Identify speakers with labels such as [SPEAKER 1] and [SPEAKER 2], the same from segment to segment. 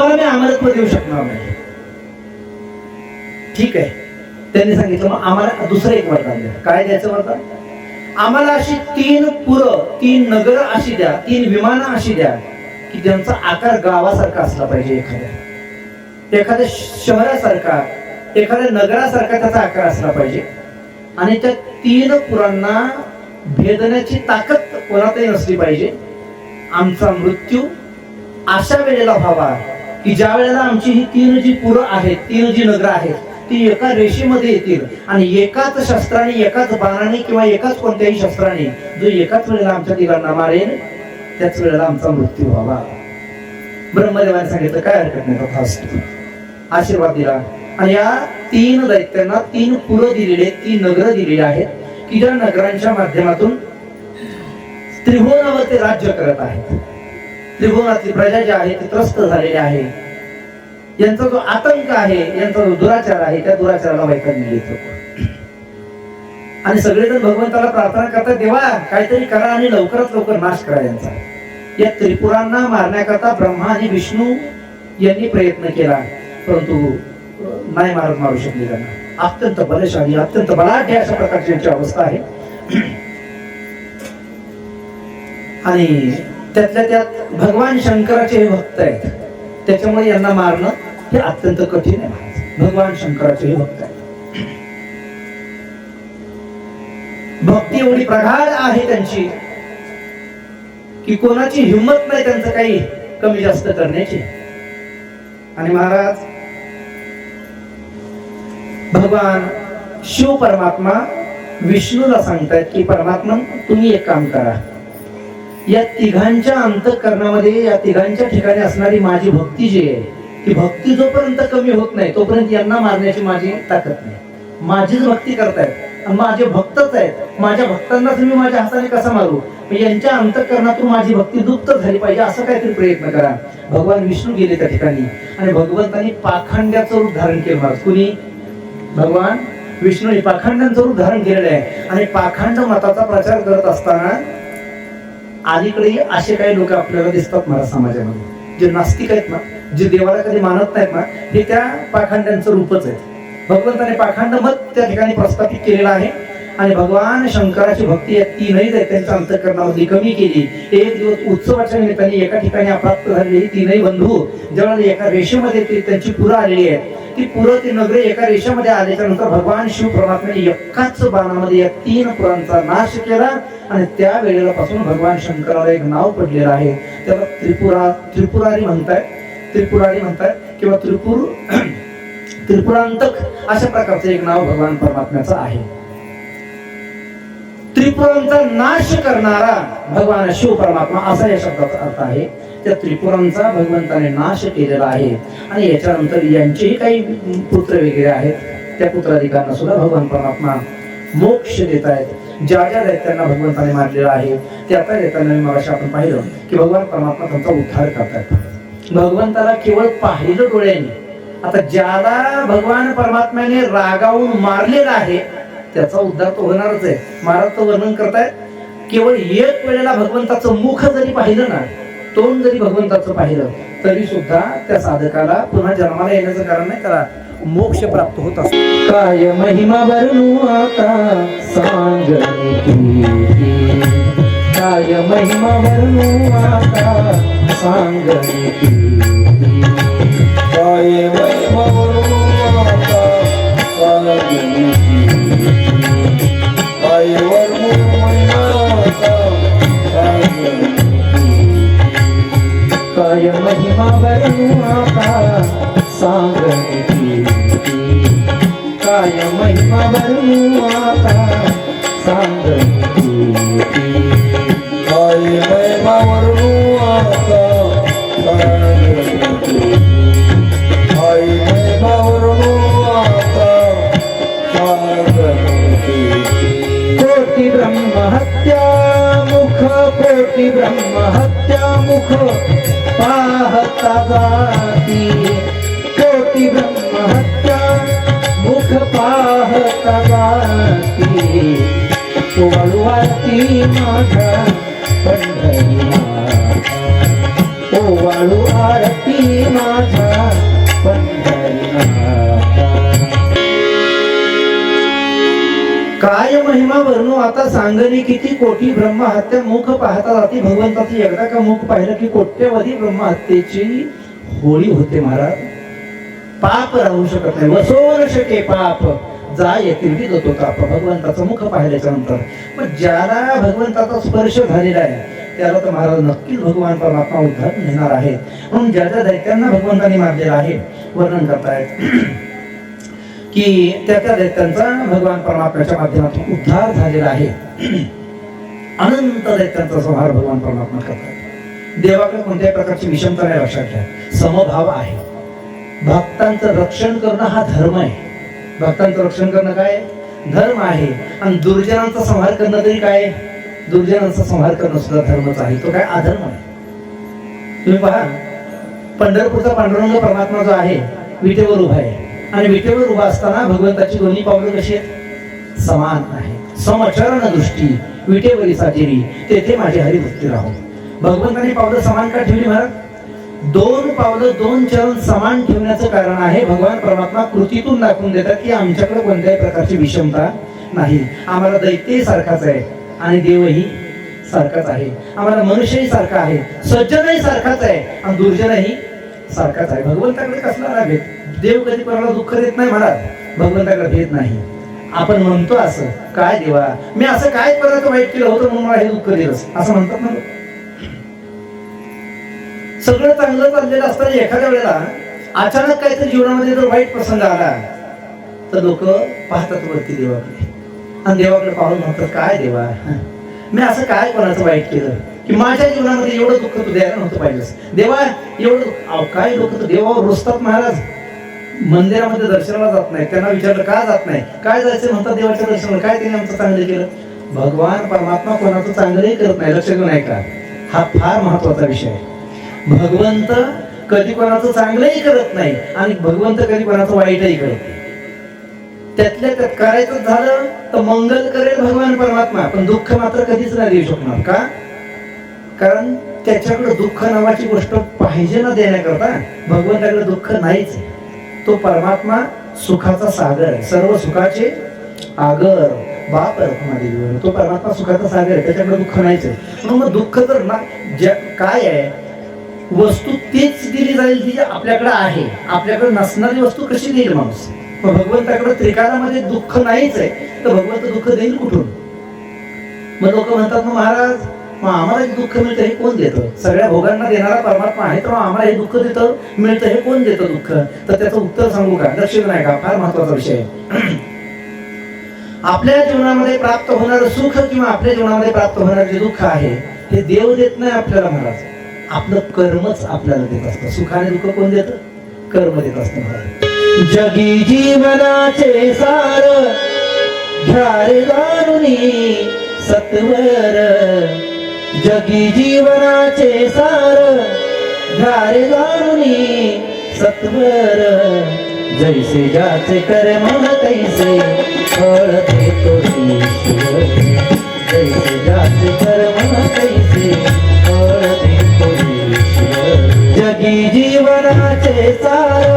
[SPEAKER 1] तुम्हाला मी अमरत्व देऊ शकणार नाही. ठीक आहे. त्यांनी सांगितलं मग आम्हाला दुसरं एक वरदान द्या. काय द्यायचं वरदान? आम्हाला अशी तीन पुरं तीन नगर अशी द्या तीन विमानं अशी द्या की ज्यांचा आकार गावासारखा असला पाहिजे एखाद्या. एखाद्या शहरासारखा एखाद्या नगरासारखा त्याचा आकार असला पाहिजे. आणि त्या तीन पुरांना भेदण्याची ताकद कोणातही नसली पाहिजे. आमचा मृत्यू अशा वेळेला व्हावा. की ज्या वेळेला आमची ही तीन जी पुरं आहेत तीन जी नगर आहेत ती एका रेषेमध्ये येतील. आणि एकाच शस्त्राने एकाच बाणाने किंवा एकाच कोणत्याही शस्त्राने जो एकाच वेळेला आमच्या तिघांना मारेल त्याच वेळेला आमचा मृत्यू व्हावा. ब्रह्मदेवाने सांगितलं काय हरकत नाही तथास्तु. आशीर्वाद दिला. आणि या तीन दैत्यांना तीन पुरं दिलेले तीन नगर दिलेली आहेत की ज्या नगरांच्या माध्यमातून त्रिभुवनावर ते राज्य करत आहेत. त्रिभुवनातली प्रजा जी आहे ती त्रस्त झालेली आहे. यांचा जो आतंक आहे यांचा जो दुराचार आहे त्या दुराचाराला वैकल्य येतो. आणि सगळेजण भगवंताला प्रार्थना करतात देवा काहीतरी करा आणि लवकरात लवकर नाश करा यांचा. या त्रिपुरांना मारण्याकरता ब्रह्मा आणि विष्णू यांनी प्रयत्न केला परंतु नाही मारत मारू शकले त्यांना. अत्यंत बलशाली अत्यंत बलाढ्य अशा प्रकारची यांची अवस्था आहे. आणि त्यातल्या त्यात भगवान शंकराचे हे भक्त आहेत. त्याच्यामुळे यांना मारणं हे अत्यंत कठीण आहे भगवान शंकराचे हे भक्त आहेत. भक्ती एवढी प्रगाढ आहे त्यांची की कोणाची हिंमत नाही त्यांचं काही कमी जास्त करण्याची. आणि महाराज भगवान शिव परमात्मा विष्णूला सांगतायत की परमात्मा तुम्ही एक काम करा. या तिघांच्या अंतकरणामध्ये या तिघांच्या ठिकाणी असणारी माझी भक्ती जी आहे ती भक्ती जोपर्यंत कमी होत नाही तोपर्यंत यांना मारण्याची माझी ताकद नाही. माझीच भक्ती करतायत माझे भक्तच आहेत. माझ्या भक्तांनाच मी माझ्या हाताने कसा मारू? यांच्या अंतकरणातून माझी भक्ती दुप्त झाली पाहिजे असं काहीतरी प्रयत्न करा. भगवान विष्णू गेले त्या ठिकाणी आणि भगवंतांनी पाखंड्याचं रूप धारण केलं महाराज. कुणी? भगवान विष्णूने पाखंडांचं रूप धारण केलेलं आहे. आणि पाखंड मताचा प्रचार करत असताना अलीकडे असे काही लोक आपल्याला दिसतात मला समाजामध्ये. जे नास्तिक आहेत ना जे देवाला कधी मानत नाहीत ना हे त्या पाखंडांचं रूपच आहे. भगवंताने पाखंड मत त्या ठिकाणी प्रस्थापित केलेलं आहे. आणि भगवान शंकराची भक्ती या तीनही त्यांच्या अंतकरणामध्ये कमी केली. एक दिवस उत्सवाच्या निमित्ताने एका ठिकाणी अप्राप्त झालेली तीनही बंधू ज्यावेळेला एका रेषेमध्ये ते त्यांची पुरं आलेली आहे ती पुरं ती नगरे एका रेषेमध्ये आल्याच्यानंतर भगवान शिव परमात्म्याने एकाच बाणामध्ये या तीन पुरांचा नाश केला आणि त्या वेळेला पासून भगवान शंकराला एक नाव पडलेलं आहे. त्याला त्रिपुरा त्रिपुरारी म्हणताय. त्रिपुरारी म्हणताय किंवा त्रिपुर त्रिपुरांतक अशा प्रकारचं एक नाव भगवान परमात्म्याचं आहे. त्रिपुरांचा नाश करणारा भगवान शिव परमात्मा असा या शब्दाचा अर्थ आहे. त्या त्रिपुरांचा भगवंताने नाश केलेला आहे. आणि याच्यानंतर यांचेही काही पुत्र वगैरे आहेत. त्या पुत्राधिकांना सुद्धा भगवान परमात्मा मोक्ष देत आहेत. ज्या ज्या दैत्यांना भगवंताने मारलेला आहे त्या त्या दैत्यांना मगाशी आपण पाहिलं की भगवान परमात्मा त्यांचा उद्धार करतायत भगवंताला केवळ पाहिलं डोळ्याने. आता ज्याला भगवान परमात्म्याने रागावून मारलेला आहे त्याचा उद्धार तो होणारच आहे. महाराज तो वर्णन करतायत केवळ एक वेळेला भगवंताचं मुख जरी पाहिलं ना तोंड जरी भगवंताचं पाहिलं तरी सुद्धा त्या साधकाला पुन्हा जन्माला येण्याचं कारण नाही करा मोक्ष प्राप्त होत असतो. काय महिमा वर्णू आता सांगणे काय महिमा वर्णू आता सांग
[SPEAKER 2] काय
[SPEAKER 1] महिमा वर्णू आता सांगणे काय महिमा वर्णू आता सांगणे
[SPEAKER 2] काय महिमा आता
[SPEAKER 1] कोटि ब्रह्म हत्या मुख पाहता जाती. कोटी ब्रह्म हत्या मुख पाहता जाती. वळवाती माझा पंढरी ओवाळू आरती महिमा वर्णू आता सांगणे किती कोटी ब्रह्महत्या मुख पाहता जाती भगवंताची एकदा का मुख पाहिलं की कोट्यवधी ब्रह्महत्येची होळी होते महाराज. पाप राहू शकत नाही. वसोर शके पाप. जा येतील की जातो काप भगवंताचं मुख पाहिल्याच्या नंतर. पण ज्याला भगवंताचा स्पर्श झालेला आहे त्याला तर महाराज नक्कीच भगवान परमात्मा उद्धार नेणार आहे म्हणून ज्या ज्या दैत्यांना भगवंताने मारलेला आहे वर्णन करतायत. की त्या त्या दैत्यांचा भगवान परमात्म्याच्या माध्यमातून उद्धार झालेला आहे. अनंत दैत्यांचा संहार भगवान परमात्मा करतात. देवाकडे कोणत्याही प्रकारची विषमता नाही लक्षात घ्या समभाव आहे. भक्तांचं रक्षण करणं हा धर्म आहे. भक्तांचं रक्षण करणं काय? धर्म आहे. आणि दुर्जनांचा संहार करणं तरी काय? दुर्जनांचा संहार करणं सुद्धा धर्मच आहे. तो काय अधर्म आहे? तुम्ही पहा. पंढरपूरचा पांडुरंग परमात्मा जो आहे विटेवर उभा आहे. आणि विटेवर उभा असताना भगवंताची दोन्ही पावलं कशी आहेत? समान आहे समचरण दृष्टी विटेवरी साजेरी तेथे माझी हरिभक्ती राहो. भगवंताने पावलं समान का ठेवली महाराज? दोन पावलं दोन चरण समान ठेवण्याचं कारण आहे भगवान परमात्मा कृतीतून दाखवून देतात की आमच्याकडे कोणत्याही प्रकारची विषमता नाही. आम्हाला दैत्य सारखाच आहे आणि देवही सारखाच आहे. आम्हाला मनुष्यही सारखा आहे सज्जनही सारखाच आहे आणि दुर्जनही सारखाच आहे. भगवंताकडे कसला राग देव कधी कोणाला दुःख देत नाही म्हणा. भगवंताकडे देत नाही. आपण म्हणतो असं काय देवा मी असं काय पदार्थ वाईट केलं होतं म्हणून मला हे दुःख दिलंस असं म्हणतात ना सगळं चांगलं चाललेलं असताना एखाद्या वेळेला अचानक काहीतरी जीवनामध्ये जर वाईट प्रसंग आला तर लोक पाहतात वरती देवाकडे. आणि देवाकडे पाहून म्हणतात काय देवा मी असं काय कोणाचं वाईट केलं? की माझ्या जीवनामध्ये एवढं दुःख तू द्यायला नव्हतं पाहिजे देवा एवढं काय लोक तर देवावर रुसतात महाराज. मंदिरामध्ये दर्शनाला जात नाही. त्यांना विचारलं का जात नाही? काय जायचं? म्हणतात देवाच्या दर्शनाला. काय त्यांनी आमचं चांगलं केलं? भगवान परमात्मा कोणाचं चांगलंही करत नाही. लक्ष देऊ नाही का हा फार महत्त्वाचा विषय आहे. भगवंत कधी कोणाचं चांगलंही करत नाही आणि भगवंत कधी कोणाचं वाईटही करत नाही. त्यातल्या त्यात करायचं झालं तर मंगल करेल भगवान परमात्मा पण दुःख मात्र कधीच नाही देऊ शकणार. का? कारण त्याच्याकडे दुःख नावाची गोष्ट पाहिजे ना देण्याकरता. भगवंताकडे दुःख नाहीच आहे. तो परमात्मा सुखाचा सागर आहे. सर्व सुखाचे आगर. बाप रखुमादेवीवर तो परमात्मा सुखाचा सागर आहे. त्याच्याकडे दुःख नाहीच आहे. म्हणून मग दुःख तर ना ज्या काय आहे? वस्तू तीच दिली जाईल जी आपल्याकडे आहे. आपल्याकडे नसणारी वस्तू कशी देईल माणूस? मग भगवंताकडे त्रिकालामध्ये दुःख नाहीच आहे. तर भगवंत दुःख देईल कुठून? मग लोक म्हणतात मग महाराज मग आम्हाला हे दुःख मिळतं हे कोण देतं? सगळ्या भोगांना देणारा परमात्मा आहे तर आम्हाला हे दुःख देतं मिळतं हे कोण देतं दुःख? तर त्याचं उत्तर सांगू का? लक्ष नाही का? फार महत्त्वाचा विषय आहे. आपल्या जीवनामध्ये प्राप्त होणारं सुख किंवा आपल्या जीवनामध्ये प्राप्त होणारं जे दुःख आहे हे देव देत नाही आपल्याला महाराज. आपलं कर्मच आपल्याला देत असतं. सुखाने दुःख कोण देत? कर्म देत असतं महाराज. जगी जीवनाचे सार घ्यारे जाणुनी सत्वर. जगी जीवनाचे सार धारे जाणुनी सत्वर. जैसे जाचे कर्म तैसे फळ देतो ईश्वर. जैसे जाचे कर्म तैसे फळ देतो ईश्वर. जगी जीवनाचे सार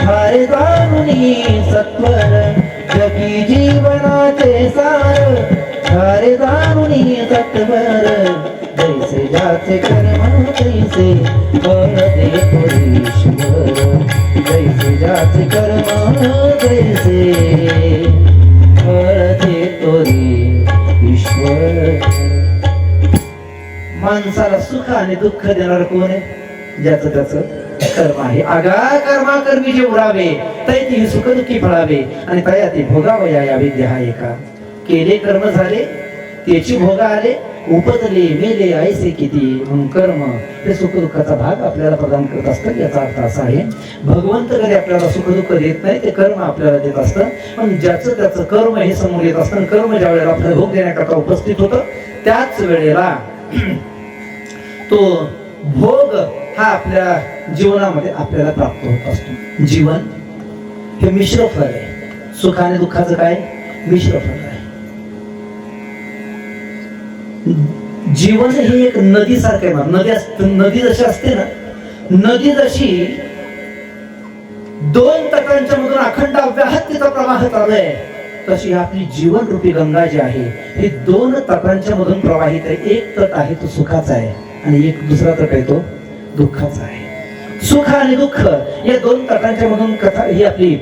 [SPEAKER 1] धारे जाणुनी सत्वर. जगी जीवनाचे सार जैसे कर्म ईश्वर माणसाला सुख आणि दुःख देणार कोण आहे? ज्याचं त्याच कर्म आहे. आगा कर्मा कर्मी जे उरावे तैती ही सुख दुःखी फळावे आणि तया ते भोगावया या विद्या हा एका केले कर्म झाले त्याची भोग आले उपजले मेले ऐसे किती म्हणून कर्म हे सुखदुःखाचा भाग आपल्याला प्रदान करत असतं याचा अर्थ असा आहे. भगवंत कधी आपल्याला सुखदुःख देत नाही ते कर्म आपल्याला देत असतं. पण ज्याचं त्याचं कर्म हे समोर येत असतं कर्म ज्या वेळेला आपल्याला भोग देण्याकरता उपस्थित होतं त्याच वेळेला तो भोग हा आपल्या जीवनामध्ये आपल्याला प्राप्त होत असतो. जीवन हे मिश्र फळ आहे. सुख आणि दुःखाचं काय? मिश्र फळ आहे. जीवन हे एक नदी सारखं आहे नदी नदी जशी असते ना नदी जशी दोन तटांच्या मधून अखंड अव्याहत तिचा प्रवाह चालू आहे तशी आपली जीवन रूपी गंगा जी आहे हे दोन तटांच्या मधून प्रवाहित आहे. एक तट आहे तो सुखाचा आहे. आणि एक दुसरा तट आहे तो दुःखाचा आहे. सुख आणि दुःख या दोन तटांच्या मधून कथा ही आपली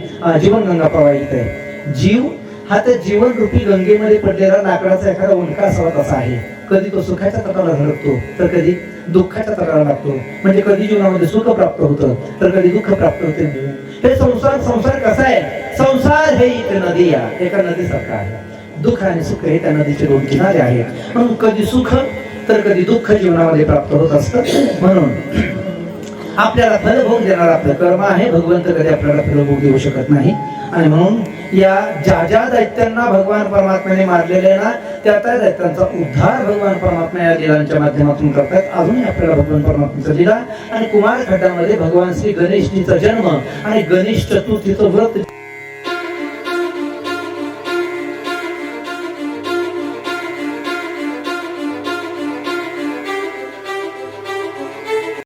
[SPEAKER 1] जीवन गंगा प्रवाहित आहे. जीव हा त्या जीवन रूपी गंगेमध्ये पडलेला लाकडाचा एखादा उलका असावा तसा आहे. कधी तो सुखाच्या तटाला धडकतो तर कधी दुःखाच्या तटाला लागतो. म्हणजे कधी जीवनामध्ये सुख प्राप्त होतं तर कधी दुःख प्राप्त होते. हे संसार संसार कसा आहे? संसार हे एक नदी आहे. एका नदीसारखा आहे. दुःख आणि सुख हे त्या नदीचे दोन किनारे आहेत. म्हणून कधी सुख तर कधी दुःख जीवनामध्ये प्राप्त होत असतं. म्हणून आपल्याला फलभोग देणार आपलं कर्म आहे. भगवंत कधी आपल्याला फलभोग देऊ शकत नाही. आणि म्हणून या ज्या ज्या दैत्यांना भगवान परमात्म्याने मारलेले ना त्या त्या दैत्यांचा उद्धार भगवान परमात्मा या लिलांच्या माध्यमातून करतात. अजूनही आपल्याला भगवान परमात्म्याचा लिला आणि कुमार खड्डामध्ये भगवान श्री गणेशजीचा जन्म आणि गणेश चतुर्थीचं व्रत